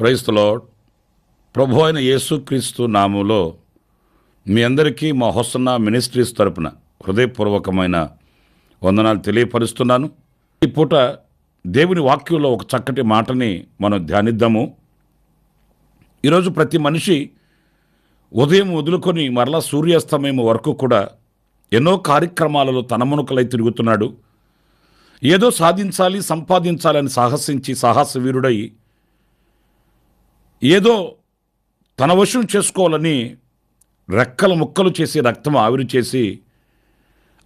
క్రైస్తలో ప్రభు అయిన యేసుక్రీస్తు నామంలో మీ అందరికీ మా హొసన్న మినిస్ట్రీస్ తరపున హృదయపూర్వకమైన వందనాలు తెలియపరుస్తున్నాను. ఈ పూట దేవుని వాక్యంలో ఒక చక్కటి మాటని మనం ధ్యానిద్దాము. ఈరోజు ప్రతి మనిషి ఉదయం వదులుకొని మరలా సూర్యాస్తమయం వరకు కూడా ఎన్నో కార్యక్రమాలలో తనమునుకలై తిరుగుతున్నాడు. ఏదో సాధించాలి సంపాదించాలని సాహసించి సాహస వీరుడై ఏదో తన వశం చేసుకోవాలని రెక్కలు ముక్కలు చేసి రక్తం ఆవిరి చేసి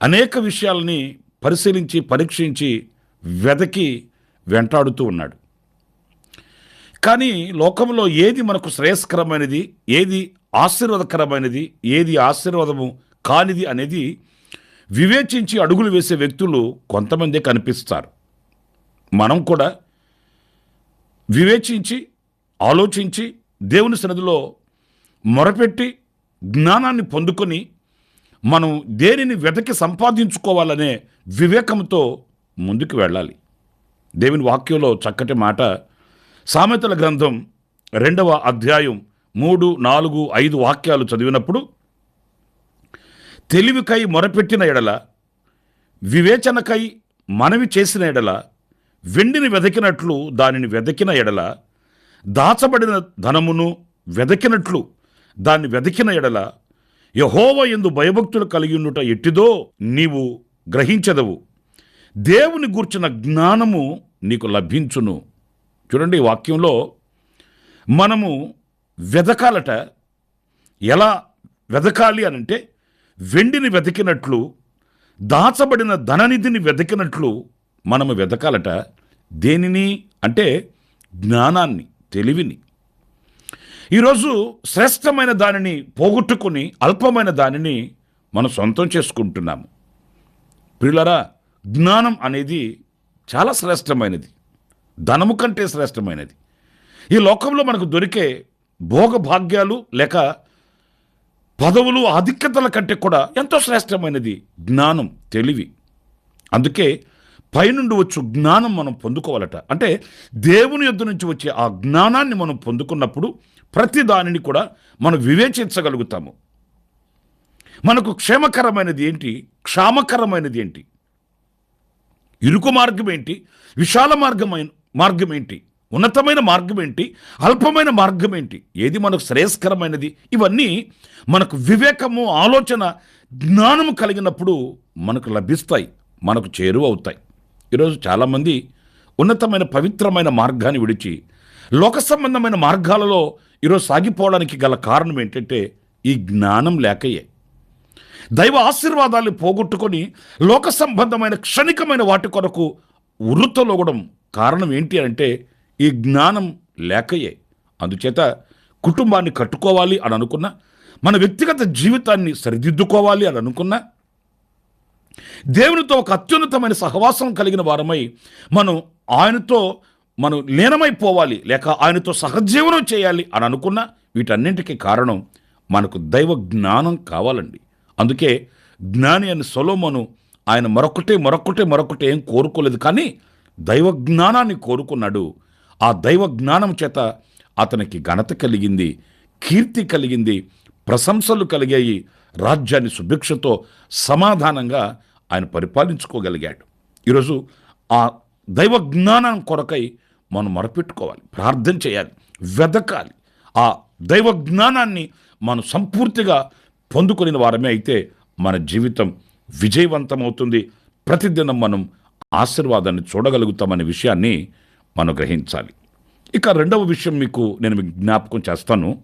అనేక విషయాలని పరిశీలించి పరీక్షించి వెదకి వెంటాడుతూ ఉన్నాడు. కానీ లోకంలో ఏది మనకు శ్రేయస్కరమైనది ఏది ఆశీర్వాదకరమైనది ఏది ఆశీర్వాదము కానిది అనేది వివేచించి అడుగులు వేసే వ్యక్తులు కొంతమందే కనిపిస్తారు. మనం కూడా వివేచించి ఆలోచించి దేవుని సన్నిధిలో మొరపెట్టి జ్ఞానాన్ని పొందుకొని మనం దేనిని వెతకి సంపాదించుకోవాలనే వివేకంతో ముందుకు వెళ్ళాలి. దేవుని వాక్యంలో చక్కటి మాట సామెతల గ్రంథం రెండవ అధ్యాయం మూడు నాలుగు ఐదు వాక్యాలు చదివినప్పుడు తెలివికై మొరపెట్టిన ఎడల వివేచనకై మనవి చేసిన ఎడల వెండిని వెదకినట్లు దానిని వెదకిన ఎడల దాచబడిన ధనమును వెదకినట్లు దాన్ని వెదకిన ఎడల యహోవ ఎందు భయభక్తులు కలిగి ఉండుట ఎట్టిదో నీవు గ్రహించదవు. దేవుని గూర్చిన జ్ఞానము నీకు లభించును. చూడండి ఈ వాక్యంలో మనము వెదకాలట. ఎలా వెదకాలి అనంటే వెండిని వెతికినట్లు దాచబడిన ధననిధిని వెతికినట్లు మనము వెతకాలట దేనిని అంటే జ్ఞానాన్ని. తెలివిని. ఈరోజు శ్రేష్టమైన దానిని పోగొట్టుకుని అల్పమైన దానిని మనం సొంతం చేసుకుంటున్నాము. పిల్లరా జ్ఞానం అనేది చాలా శ్రేష్టమైనది. ధనము కంటే శ్రేష్టమైనది. ఈ లోకంలో మనకు దొరికే భోగభాగ్యాలు లేక పదవులు ఆధిక్యతల కంటే కూడా ఎంతో శ్రేష్టమైనది జ్ఞానం తెలివి. అందుకే పైనుండి వచ్చు జ్ఞానం మనం పొందుకోవాలట. అంటే దేవుని యొద్ద నుంచి వచ్చే ఆ జ్ఞానాన్ని మనం పొందుకున్నప్పుడు ప్రతి దానిని కూడా మనం వివేచించగలుగుతాము. మనకు క్షేమకరమైనది ఏంటి? క్షామకరమైనది ఏంటి? ఇరుకు మార్గం ఏంటి? విశాల మార్గమైన మార్గం ఏంటి? ఉన్నతమైన మార్గం ఏంటి? అల్పమైన మార్గం ఏంటి? ఏది మనకు శ్రేయస్కరమైనది? ఇవన్నీ మనకు వివేకము ఆలోచన జ్ఞానము కలిగినప్పుడు మనకు లభిస్తాయి మనకు చేరువవుతాయి ఈరోజు చాలామంది ఉన్నతమైన పవిత్రమైన మార్గాన్ని విడిచి లోక సంబంధమైన మార్గాలలో ఈరోజు సాగిపోవడానికి గల కారణం ఏంటంటే ఈ జ్ఞానం లేకయే. దైవ ఆశీర్వాదాలు పోగొట్టుకొని లోక సంబంధమైన క్షణికమైన వాటి కొరకు ఉరుతలోగడం కారణం ఏంటి అంటే ఈ జ్ఞానం లేకయే. అందుచేత కుటుంబాన్ని కట్టుకోవాలి అని అనుకున్నా మన వ్యక్తిగత జీవితాన్ని సరిదిద్దుకోవాలి అని అనుకున్నా దేవునితో ఒక అత్యున్నతమైన సహవాసం కలిగిన వారమై మనం ఆయనతో మనం లీనమైపోవాలి లేక ఆయనతో సహజీవనం చేయాలి అని అనుకున్న వీటన్నింటికి కారణం మనకు దైవ జ్ఞానం కావాలండి. అందుకే జ్ఞాని అని సొలోమను ఆయన మరొకటే మరొకటే మరొకటి ఏం కోరుకోలేదు కానీ దైవ జ్ఞానాన్ని కోరుకున్నాడు. ఆ దైవ జ్ఞానం చేత అతనికి ఘనత కలిగింది కీర్తి కలిగింది ప్రశంసలు కలిగాయి రాజ్యాన్ని సుభిక్షతో సమాధానంగా ఆయన పరిపాలించుకోగలిగాడు. ఈరోజు ఆ దైవ జ్ఞానం కొరకై మనం మొరపెట్టుకోవాలి ప్రార్థన చేయాలి వెదకాలి. ఆ దైవ జ్ఞానాన్ని మనం సంపూర్తిగా పొందుకుని వారమే అయితే మన జీవితం విజయవంతమవుతుంది. ప్రతిదినం మనం ఆశీర్వాదాన్ని చూడగలుగుతామనే విషయాన్ని మనం గ్రహించాలి. ఇక రెండవ విషయం మీకు నేను మీకు జ్ఞాపకం చేస్తాను.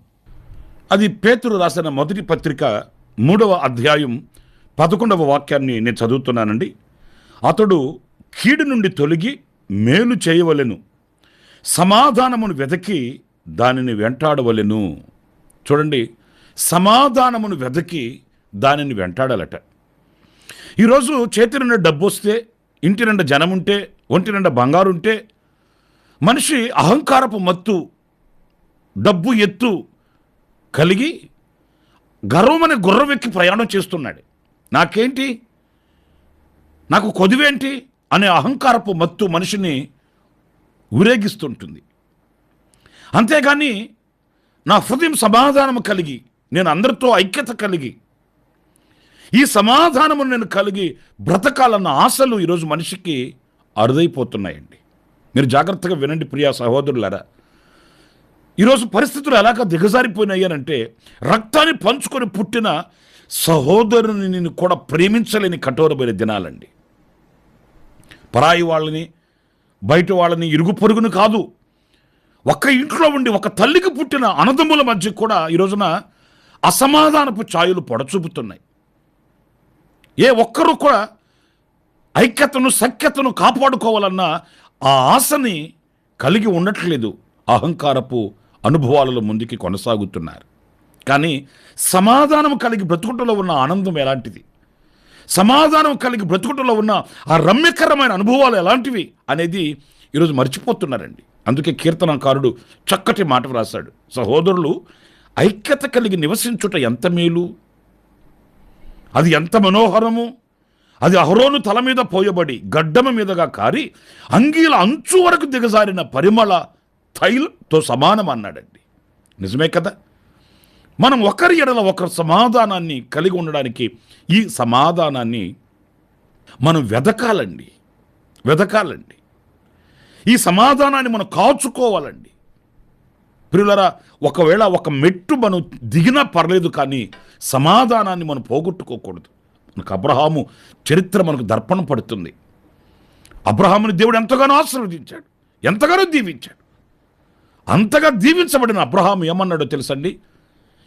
అది పేతురు రాసిన మొదటి పత్రిక మూడవ అధ్యాయం పదకొండవ వాక్యాన్ని నేను చదువుతున్నానండి. అతడు కీడు నుండి తొలగి మేలు చేయవలెను. సమాధానమును వెతకి దానిని వెంటాడవలెను. చూడండి సమాధానమును వెతకి దానిని వెంటాడాలట. ఈరోజు చేతి నిండా డబ్బు వస్తే ఇంటి నిండా జనం ఉంటే ఒంటి నిండా బంగారు ఉంటే మనిషి అహంకారపు మత్తు డబ్బు ఎత్తు కలిగి గర్వమని గుర్రవెక్కి ప్రయాణం చేస్తున్నాడు. నాకేంటి? నాకు కొదివేంటి? అనే అహంకారపు మత్తు మనిషిని ఊరేగిస్తుంటుంది. అంతేగాని నా హృదయం సమాధానం కలిగి నేను అందరితో ఐక్యత కలిగి ఈ సమాధానము నేను కలిగి బ్రతకాలన్న ఆశలు ఈరోజు మనిషికి అరుదైపోతున్నాయండి. మీరు జాగ్రత్తగా వినండి ప్రియా సహోదరులారా. ఈరోజు పరిస్థితులు ఎలాగ దిగజారిపోయినాయనంటే రక్తాన్ని పంచుకొని పుట్టిన సహోదరుని నేను కూడా ప్రేమించలేని కఠోరమైన దినాలండి. పరాయి వాళ్ళని బయట వాళ్ళని ఇరుగు పొరుగును కాదు ఒక్క ఇంట్లో ఉండి ఒక తల్లికి పుట్టిన అనదమ్ముల మధ్య కూడా ఈ రోజున అసమాధానపు ఛాయలు పొడచూపుతున్నాయి. ఏ ఒక్కరూ కూడా ఐక్యతను సఖ్యతను కాపాడుకోవాలన్న ఆ ఆశని కలిగి ఉండట్లేదు అహంకారపు అనుభవాలలో ముందుకి కొనసాగుతున్నారు. కానీ సమాధానం కలిగి బ్రతుకుటలో ఉన్న ఆనందం ఎలాంటిది? సమాధానం కలిగి బ్రతుకుటలో ఉన్న ఆ రమ్యకరమైన అనుభవాలు ఎలాంటివి అనేది ఈరోజు మర్చిపోతున్నారండి. అందుకే కీర్తనకారుడు చక్కటి మాట వ్రాశాడు. సహోదరులు ఐక్యత కలిగి నివసించుట ఎంత మేలు? అది ఎంత మనోహరము? అది అహరోను తల మీద పోయబడి గడ్డమ మీదగా కారి అంగీల అంచు వరకు దిగజారిన పరిమళ తైలంతో సమానం అన్నాడండి నిజమే కదా? మనం ఒకరి ఎడల ఒకరు సమాధానాన్ని కలిగి ఉండడానికి ఈ సమాధానాన్ని మనం వెదకాలండి. వెదకాలండి. ఈ సమాధానాన్ని మనం కాచుకోవాలండి. ప్రియులరా ఒకవేళ ఒక మెట్టు మనం దిగినా పర్లేదు కానీ సమాధానాన్ని మనం పోగొట్టుకోకూడదు. మనకు అబ్రహాము చరిత్ర మనకు దర్పణం పడుతుంది. అబ్రహాముని దేవుడు ఎంతగానో ఆశీర్వదించాడు. ఎంతగానో దీవించాడు. అంతగా దీవించబడిన అబ్రహాం ఏమన్నాడో తెలుసండి?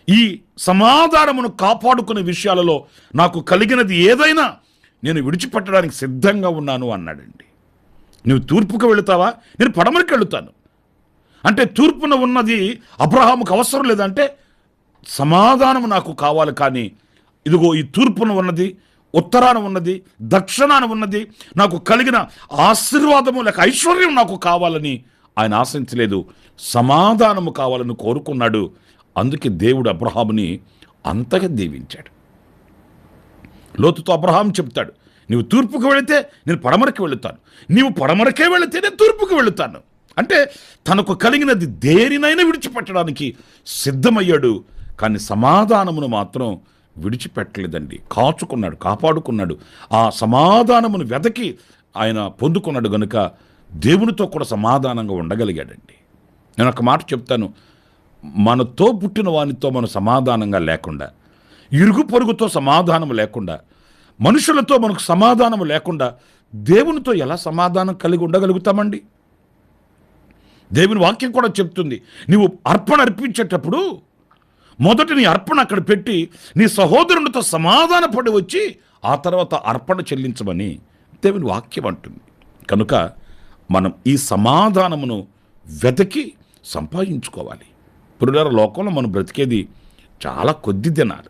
ఈ సమాధానమును కాపాడుకునే విషయాలలో నాకు కలిగినది ఏదైనా నేను విడిచిపెట్టడానికి సిద్ధంగా ఉన్నాను అన్నాడండి. నువ్వు తూర్పుకు వెళుతావా? నేను పడమరికి వెళుతాను. అంటే తూర్పున ఉన్నది అబ్రహాముకు అవసరం లేదంటే సమాధానం నాకు కావాలి కానీ ఇదిగో ఈ తూర్పున ఉన్నది ఉత్తరాన ఉన్నది దక్షిణాన ఉన్నది నాకు కలిగిన ఆశీర్వాదము లేక ఐశ్వర్యం నాకు కావాలని ఆయన ఆశించలేదు. సమాధానము కావాలని కోరుకున్నాడు. అందుకే దేవుడు అబ్రహాముని అంతగా దీవించాడు. లోతుతో అబ్రహాం చెప్తాడు నీవు తూర్పుకు వెళితే నేను పడమరకి వెళుతాను. నీవు పడమరకే వెళితే నేను తూర్పుకు వెళుతాను. అంటే తనకు కలిగినది దేనినైనా విడిచిపెట్టడానికి సిద్ధమయ్యాడు. కానీ సమాధానమును మాత్రం విడిచిపెట్టలేదండి. కాచుకున్నాడు కాపాడుకున్నాడు. ఆ సమాధానమును వెదకి ఆయన పొందుకున్నాడు గనుక దేవునితో కూడా సమాధానంగా ఉండగలిగాడండి. నేను ఒక మాట చెప్తాను. మనతో పుట్టిన వానితో మనం సమాధానంగా లేకుండా ఇరుగు పొరుగుతో సమాధానం లేకుండా మనుషులతో మనకు సమాధానం లేకుండా దేవునితో ఎలా సమాధానం కలిగి ఉండగలుగుతామండి? దేవుని వాక్యం కూడా చెప్తుంది నీవు అర్పణ అర్పించేటప్పుడు మొదట నీ అర్పణ అక్కడ పెట్టి నీ సహోదరునితో సమాధాన పడి వచ్చి ఆ తర్వాత అర్పణ చెల్లించమని దేవుని వాక్యం అంటుంది. కనుక మనం ఈ సమాధానమును వెతికి సంపాదించుకోవాలి. పురుగారు లోకంలో మనం బ్రతికేది చాలా కొద్ది దినాలు.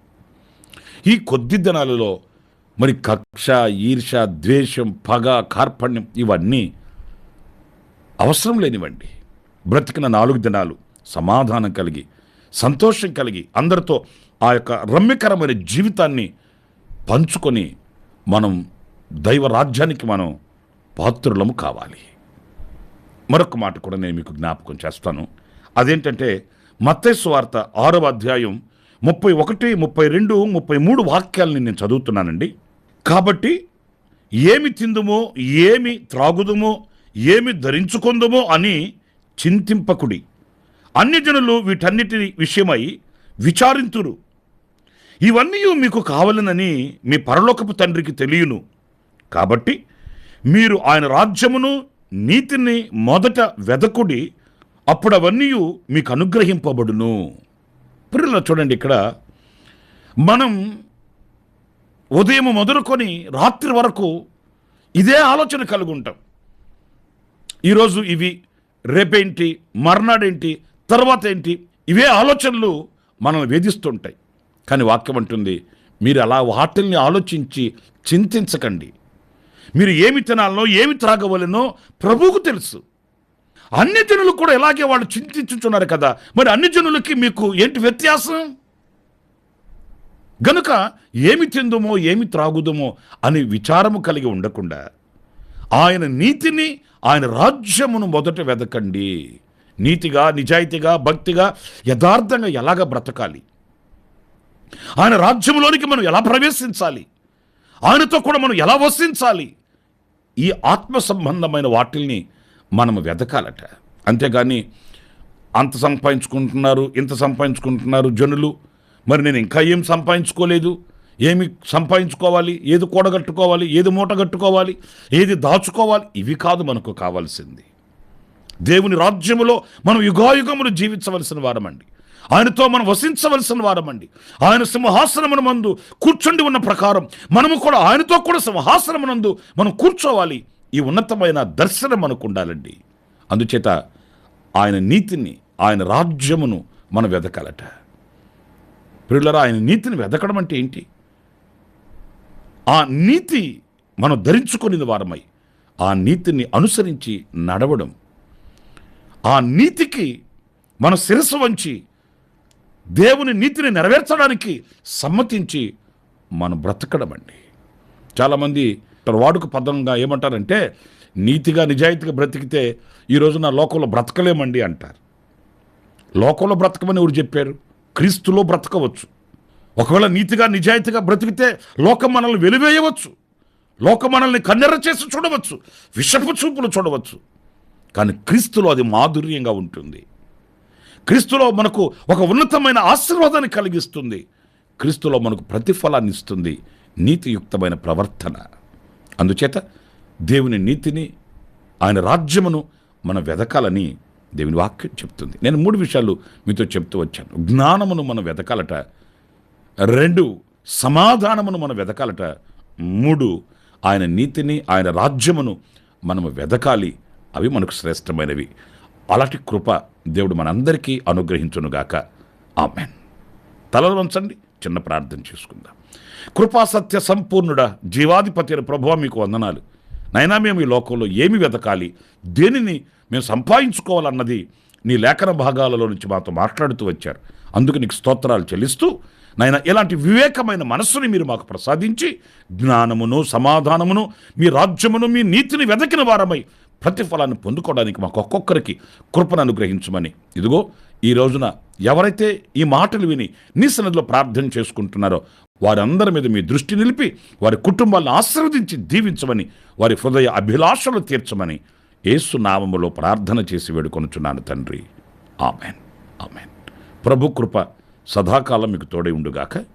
ఈ కొద్ది దినాలలో మరి కక్ష ఈర్ష ద్వేషం పగ కార్పణ్యం ఇవన్నీ అవసరం లేనివ్వండి బ్రతికిన నాలుగు దినాలు సమాధానం కలిగి సంతోషం కలిగి అందరితో ఆ యొక్క రమ్యకరమైన జీవితాన్ని పంచుకొని మనం దైవ రాజ్యానికి మనం పాత్రులము కావాలి. మరొక మాట కూడా నేను మీకు జ్ఞాపకం చేస్తాను. అదేంటంటే మత్తయి వార్త ఆరవ అధ్యాయం ముప్పై ఒకటి ముప్పై రెండు ముప్పై మూడు వాక్యాలని నేను చదువుతున్నానండి. కాబట్టి ఏమి తిందుమో ఏమి త్రాగుదుమో ఏమి ధరించుకుందుమో అని చింతింపకుడి. అన్ని జనులు వీటన్నిటి విషయమై విచారింతురు. ఇవన్నీ మీకు కావలనని మీ పరలోకపు తండ్రికి తెలియను. కాబట్టి మీరు ఆయన రాజ్యమును నీతిని మొదట వెదకుడి అప్పుడు అవన్నీ మీకు అనుగ్రహింపబడును పిల్లలు చూడండి ఇక్కడ. మనం ఉదయం మొదలుకొని రాత్రి వరకు ఇదే ఆలోచన కలిగి ఉంటాం ఈరోజు ఇవి రేపేంటి మర్నాడేంటి తర్వాత ఏంటి ఇవే ఆలోచనలు మనల్ని వేధిస్తుంటాయి. కానీ వాక్యం అంటుంది మీరు అలా వాటిల్ని ఆలోచించి చింతించకండి. మీరు ఏమి తినాలనో ఏమి త్రాగవలనో ప్రభువుకు తెలుసు. అన్ని జనులు కూడా ఇలాగే వాళ్ళు చింతించుచున్నారు కదా. మరి అన్ని జనులకి మీకు ఏంటి వ్యత్యాసం? గనుక ఏమి తిందుమో ఏమి త్రాగుదమో అని విచారము కలిగి ఉండకుండా ఆయన నీతిని ఆయన రాజ్యమును మొదట వెదకండి. నీతిగా నిజాయితీగా భక్తిగా యథార్థంగా ఎలాగ బ్రతకాలి? ఆయన రాజ్యంలోనికి మనం ఎలా ప్రవేశించాలి? ఆయనతో కూడా మనం ఎలా వసించాలి? ఈ ఆత్మ సంబంధమైన వాటిల్ని మనం వెతకాలట అంతేగాని అంత సంపాదించుకుంటున్నారు ఇంత సంపాదించుకుంటున్నారు జనులు. మరి నేను ఇంకా ఏం సంపాదించుకోలేదు? ఏమి సంపాదించుకోవాలి? ఏది కూడగట్టుకోవాలి? ఏది మూట కట్టుకోవాలి ఏది దాచుకోవాలి? ఇవి కాదు మనకు కావాల్సింది. దేవుని రాజ్యములో మనం యుగాయుగములు జీవించవలసిన వారమండి. ఆయనతో మనం వసించవలసిన వారమండి. ఆయన సింహాసనమున మందు కూర్చుండి ఉన్న ప్రకారం మనము కూడా ఆయనతో కూడా సింహాసనమునందు మనం కూర్చోవాలి. ఈ ఉన్నతమైన దర్శనం మనకు ఉండాలండి. అందుచేత ఆయన నీతిని ఆయన రాజ్యమును మనం వెదకాలట. పిల్లరా ఆయన నీతిని వెదకడం అంటే ఏంటి? ఆ నీతి మనం ధరించుకుని వారమై ఆ నీతిని అనుసరించి నడవడం. ఆ నీతికి మన శిరస్సు వంచి దేవుని నీతిని నెరవేర్చడానికి సమ్మతించి మనం బ్రతకడం అండి చాలామంది వాడుక పదంగా ఏమంటారంటే నీతిగా నిజాయితీగా బ్రతికితే ఈ రోజున లోకంలో బ్రతకలేమండి అంటారు. లోకంలో బ్రతకమని ఎవరు చెప్పారు? క్రీస్తులో బ్రతకవచ్చు. ఒకవేళ నీతిగా నిజాయితీగా బ్రతికితే లోకం మనల్ని వెలివేయవచ్చు. లోకం మనల్ని కన్నెర చేసి చూడవచ్చు. విషపు చూపులు చూడవచ్చు. కానీ క్రీస్తులో అది మాధుర్యంగా ఉంటుంది. క్రీస్తులో మనకు ఒక ఉన్నతమైన ఆశీర్వాదాన్ని కలిగిస్తుంది. క్రీస్తులో మనకు ప్రతిఫలాన్ని ఇస్తుంది. నీతియుక్తమైన ప్రవర్తన. అందుచేత దేవుని నీతిని ఆయన రాజ్యమును మనం వెదకాలని దేవుని వాక్యం చెప్తుంది. నేను మూడు విషయాలు మీతో చెప్తూ వచ్చాను. జ్ఞానమును మనం వెదకాలట. రెండు సమాధానమును మనం వెదకాలట. మూడు ఆయన నీతిని ఆయన రాజ్యమును మనము వెదకాలి. అవి మనకు శ్రేష్టమైనవి. అలాంటి కృప దేవుడు మనందరికీ అనుగ్రహించునుగాక. ఆమెన్. తలలు వంచండి చిన్న ప్రార్థన చేసుకుందాం. కృపా సత్య సంపూర్ణుడ జీవాధిపతి అయిన మీకు వందనాలు. నైనా మేము ఈ లోకంలో ఏమి వెతకాలి? దేనిని మేము సంపాదించుకోవాలన్నది నీ లేఖన భాగాలలో నుంచి మాతో మాట్లాడుతూ వచ్చారు. అందుకు నీకు స్తోత్రాలు చెల్లిస్తూ నాయన ఇలాంటి వివేకమైన మనస్సుని మీరు మాకు ప్రసాదించి జ్ఞానమును సమాధానమును మీ రాజ్యమును మీ నీతిని వెదకిన వారమై ప్రతిఫలాన్ని పొందుకోవడానికి మాకు ఒక్కొక్కరికి కృపను అనుగ్రహించమని. ఇదిగో ఈ రోజున ఎవరైతే ఈ మాటలు విని నీ సన్నిధిలో ప్రార్థన చేసుకుంటున్నారో వారందరి మీద మీ దృష్టి నిలిపి వారి కుటుంబాలను ఆశీర్వదించి దీవించమని వారి హృదయ అభిలాషలు తీర్చమని ఏసు నామములో ప్రార్థన చేసి వేడుకొనుచున్నాను తండ్రి. ఆమెన్. ఆమెన్. ప్రభు కృప సదాకాలం మీకు తోడై ఉండుగాక.